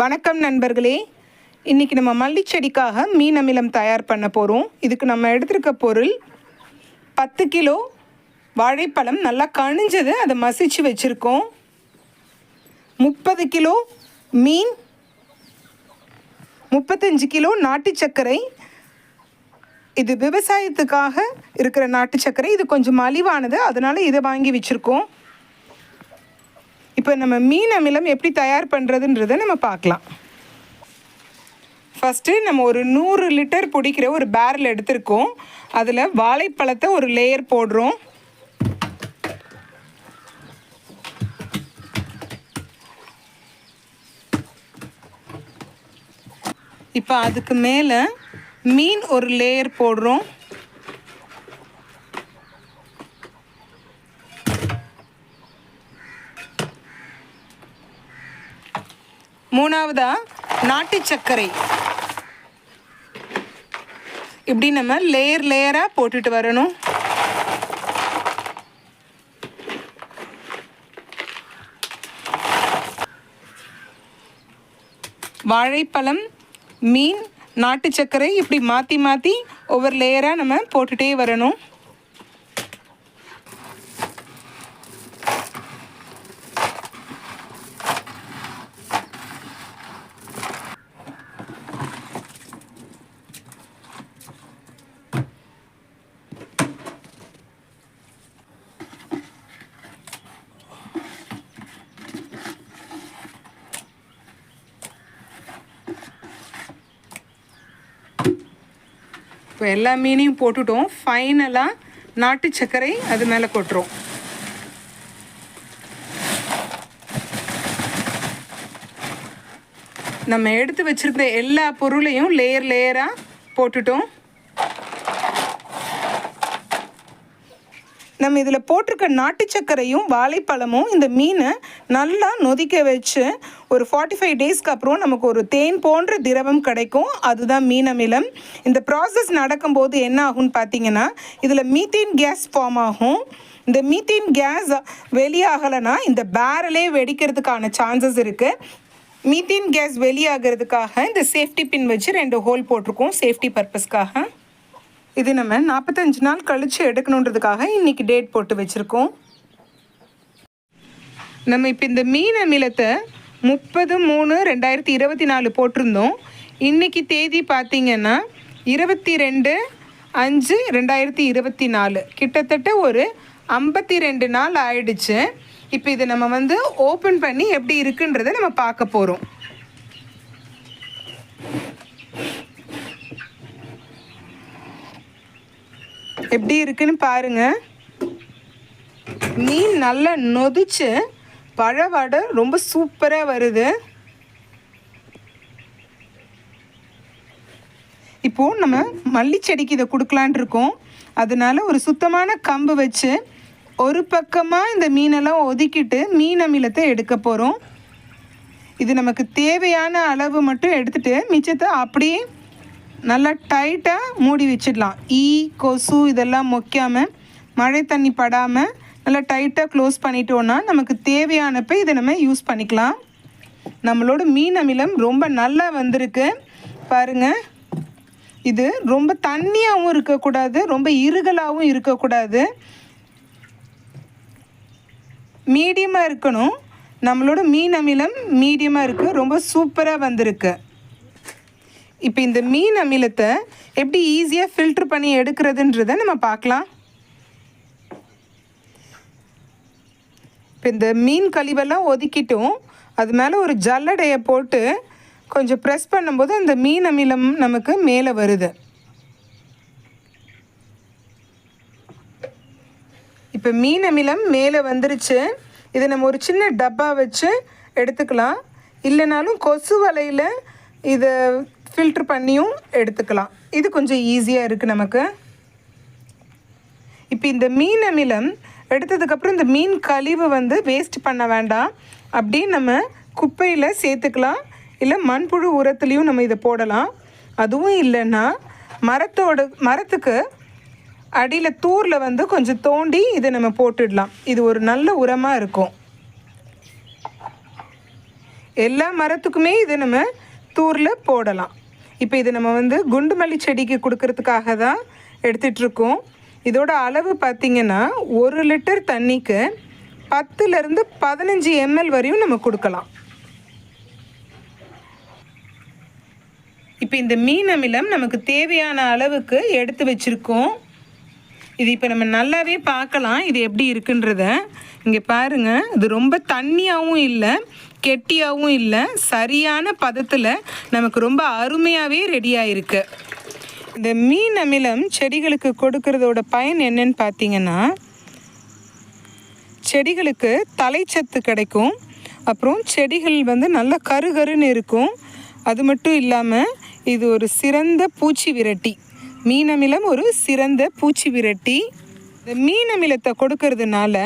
வணக்கம் நண்பர்களே. இன்றைக்கி நம்ம மல்லி செடிக்காக மீன் அமிலம் தயார் பண்ண போகிறோம் இதுக்கு நம்ம எடுத்திருக்க பொருள் பத்து கிலோ வாழைப்பழம் நல்லா கணிஞ்சது அதை மசிச்சு வச்சுருக்கோம். முப்பது கிலோ மீன் முப்பத்தஞ்சு கிலோ நாட்டு சர்க்கரை. இது விவசாயத்துக்காக இருக்கிற நாட்டு சர்க்கரை. இது கொஞ்சம் மலிவானது. அதனால் இதை வாங்கி வச்சுருக்கோம். இப்போ நம்ம மீன் அமிலம் எப்படி தயார் பண்ணுறதுன்றதை நம்ம பார்க்கலாம். ஃபஸ்ட்டு நம்ம ஒரு நூறு லிட்டர் பிடிக்கிற ஒரு பேரல் எடுத்திருக்கோம். அதில் வாழைப்பழத்தை ஒரு லேயர் போடுறோம். இப்போ அதுக்கு மேலே மீன் ஒரு லேயர் போடுறோம். மூணாவதா? நாட்டு சர்க்கரை. இப்படி நம்ம லேயர் லேயராக போட்டுட்டு வரணும். வாழைப்பழம் மீன் நாட்டு சர்க்கரை இப்படி மாற்றி மாற்றி ஒவ்வொரு லேயராக நம்ம போட்டுகிட்டே வரணும். இப்போ எல்லா மீனையும் போட்டுட்டோம். ஃபைனலாக நாட்டு சர்க்கரை அது மேலே கொட்டுறோம். நம்ம எடுத்து வச்சுருந்த எல்லா பொருளையும் லேயர் லேயராக போட்டுட்டோம். நம்ம இதில் போட்டிருக்க நாட்டு சர்க்கரையும் வாழைப்பழமும் இந்த மீனை நல்லா நொதிக்க வச்சு ஒரு ஃபார்ட்டி ஃபைவ் டேஸ்க்கு அப்புறம் நமக்கு ஒரு தேன் போன்ற திரவம் கிடைக்கும். அதுதான் மீன் அமிலம் இந்த ப்ராசஸ் நடக்கும்போது என்ன ஆகும்னு பார்த்தீங்கன்னா இதில் மீத்தேன் கேஸ் ஃபார்ம் ஆகும். இந்த மீத்தேன் கேஸ் வெளியாகலைன்னா இந்த பேரலே வெடிக்கிறதுக்கான சான்சஸ் இருக்குது மீத்தேன் கேஸ் வெளியாகிறதுக்காக இந்த சேஃப்டி பின் வச்சு ரெண்டு ஹோல் போட்டிருக்கோம் சேஃப்டி பர்பஸ்க்காக இது நம்ம நாற்பத்தஞ்சு நாள் கழித்து எடுக்கணுன்றதுக்காக இன்றைக்கி டேட் போட்டு வச்சுருக்கோம். நம்ம இப்போ இந்த மீன் அமிலத்தை முப்பது மூணு ரெண்டாயிரத்தி இருபத்தி நாலு போட்டிருந்தோம். இன்றைக்கி தேதி பார்த்திங்கன்னா இருபத்தி ரெண்டு அஞ்சு ரெண்டாயிரத்தி இருபத்தி நாலு. கிட்டத்தட்ட ஒரு ஐம்பத்தி ரெண்டு நாள் ஆயிடுச்சு. இப்போ இதை நம்ம வந்து ஓப்பன் பண்ணி எப்படி இருக்குன்றதை நம்ம பார்க்க போகிறோம் எப்படி இருக்குன்னு பாருங்க. மீன் நல்லா நொதிச்சு பழவடை ரொம்ப சூப்பராக வருது. இப்போது நம்ம மல்லிச்செடிக்கு இதை கொடுக்கலான் இருக்கோம். அதனால ஒரு சுத்தமான கம்பு வச்சு ஒரு பக்கமாக இந்த மீனெல்லாம் ஒதுக்கிட்டு மீன் அமிலத்தை எடுக்க போகிறோம் இது நமக்கு தேவையான அளவு மட்டும் எடுத்துகிட்டு மிச்சத்தை அப்படியே நல்லா டைட்டாக மூடி வச்சிடலாம். ஈ கொசு இதெல்லாம் மொக்காமல் மழை தண்ணி படாமல் நல்லா டைட்டாக க்ளோஸ் பண்ணிட்டோன்னா நமக்கு தேவையானப்போ இதை நம்ம யூஸ் பண்ணிக்கலாம். நம்மளோட மீன் அமிலம் ரொம்ப நல்லா வந்திருக்கு. பாருங்கள் இது ரொம்ப தண்ணியாகவும் இருக்கக்கூடாது ரொம்ப இருகலாகவும் இருக்கக்கூடாது. மீடியமாக இருக்கணும். நம்மளோட மீன் அமிலம் மீடியமாக இருக்குது ரொம்ப சூப்பராக வந்திருக்கு. இப்போ இந்த மீன் அமிலத்தை எப்படி ஈஸியாக ஃபில்ட்ரு பண்ணி எடுக்கிறதுன்றதை நம்ம பார்க்கலாம். இப்போ இந்த மீன் கழிவெல்லாம் ஒதுக்கிட்டும் அது மேலே ஒரு ஜல்லடையை போட்டு கொஞ்சம் ப்ரெஸ் பண்ணும்போது அந்த மீன் அமிலம் நமக்கு மேலே வருது. இப்போ மீன் அமிலம் மேலே வந்துருச்சு. இதை நம்ம ஒரு சின்ன டப்பா வச்சு எடுத்துக்கலாம். இல்லைனாலும் கொசு வலையில் இதை ஃபில்ட்ரு பண்ணியும் எடுத்துக்கலாம். இது கொஞ்சம் ஈஸியாக இருக்குது நமக்கு. இப்போ இந்த மீன் அமிலம் எடுத்ததுக்கப்புறம் இந்த மீன் கழிவு வந்து வேஸ்ட் பண்ண வேண்டாம். அப்படியே நம்ம குப்பையில் சேர்த்துக்கலாம். இல்லை மண்புழு உரத்துலேயும் நம்ம இதை போடலாம். அதுவும் இல்லைன்னா மரத்தோட மரத்துக்கு அடியில் தூரில் வந்து கொஞ்சம் தோண்டி இதை நம்ம போட்டுடலாம். இது ஒரு நல்ல உரமாக இருக்கும். எல்லா மரத்துக்குமே இதை நம்ம தூரில் போடலாம். இப்போ இது நம்ம வந்து குண்டு மல்லி செடிக்கு கொடுக்கறதுக்காக தான் எடுத்துகிட்ருக்கோம் இதோட அளவு பார்த்திங்கன்னா ஒரு லிட்டர் தண்ணிக்கு பத்துலேருந்து பதினஞ்சு எம்எல் வரையும் நம்ம கொடுக்கலாம். இப்போ இந்த மீன் அமிலம் நமக்கு தேவையான அளவுக்கு எடுத்து வச்சுருக்கோம். இது இப்போ நம்ம நல்லாவே பார்க்கலாம் இது எப்படி இருக்குன்றத. இங்கே பாருங்கள் இது ரொம்ப தண்ணியாகவும் இல்லை கெட்டியாகவும் இல்லை சரியான பதத்தில் நமக்கு ரொம்ப அருமையாகவே ரெடி ஆயிருக்கு. இந்த மீன் அமிலம் செடிகளுக்கு கொடுக்கறதோட பயன் என்னன்னு பார்த்தீங்கன்னா செடிகளுக்கு தலைச்சத்து கிடைக்கும். அப்புறம் செடிகள் வந்து நல்லா கருகருன்னு இருக்கும். அது மட்டும் இல்லாமல் இது ஒரு சிறந்த பூச்சி விரட்டி. மீன் அமிலம் ஒரு சிறந்த பூச்சி விரட்டி. இந்த மீன் அமிலத்தை கொடுக்கறதுனால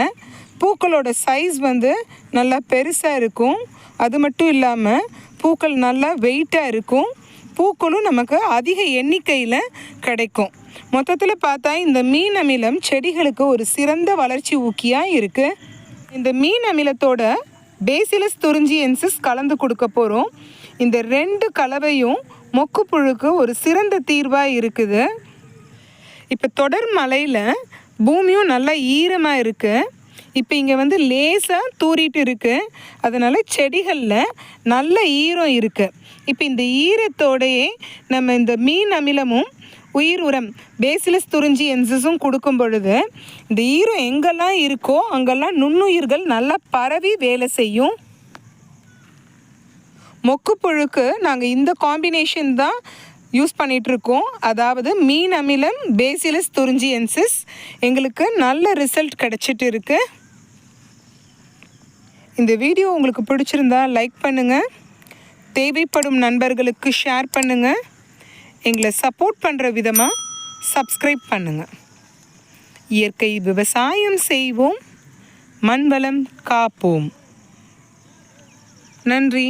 பூக்களோட சைஸ் வந்து நல்லா பெருசாக இருக்கும். அது மட்டும் இல்லாமல் பூக்கள் நல்லா வெயிட்டாக இருக்கும். பூக்களும் நமக்கு அதிக எண்ணிக்கையில் கிடைக்கும். மொத்தத்தில் பார்த்தா இந்த மீன் அமிலம் செடிகளுக்கு ஒரு சிறந்த வளர்ச்சி ஊக்கியாக இருக்குது இந்த மீன் அமிலத்தோட பேசிலஸ் துறிஞ்சியன்சிஸ் கலந்து கொடுக்க போகிறோம் இந்த ரெண்டு கலவையும் மொக்கு புழுக்கு ஒரு சிறந்த தீர்வாக இருக்குது. இப்போ தொடர் மலையில் பூமியும் நல்லா ஈரமாக இருக்குது இப்போ இங்கே வந்து லேசாக தூரிட்டு இருக்குது அதனால் செடிகளில் நல்ல ஈரம் இருக்குது இப்போ இந்த ஈரத்தோடையே நம்ம இந்த மீன் அமிலமும் உயிர் உரம் பேசிலஸ் துறிஞ்சி என்சஸும் கொடுக்கும் பொழுது இந்த ஈரம் எங்கெல்லாம் இருக்கோ அங்கெல்லாம் நுண்ணுயிர்கள் நல்லா பரவி வேலை செய்யும். மொக்கு புழுக்கு நாங்கள் இந்த காம்பினேஷன் தான் யூஸ் பண்ணிகிட்ருக்கோம் அதாவது மீன் அமிலம் பேசிலஸ் துறிஞ்சியன்சிஸ் எங்களுக்கு நல்ல ரிசல்ட் கிடச்சிட்டு இருக்குது இந்த வீடியோ உங்களுக்கு பிடிச்சிருந்தா லைக் பண்ணுங்கள் தேவைப்படும் நண்பர்களுக்கு ஷேர் பண்ணுங்கள் எங்களை சப்போர்ட் பண்ணுற விதமாக சப்ஸ்கிரைப் பண்ணுங்கள் இயற்கை விவசாயம் செய்வோம். மண்வளம் காப்போம். நன்றி.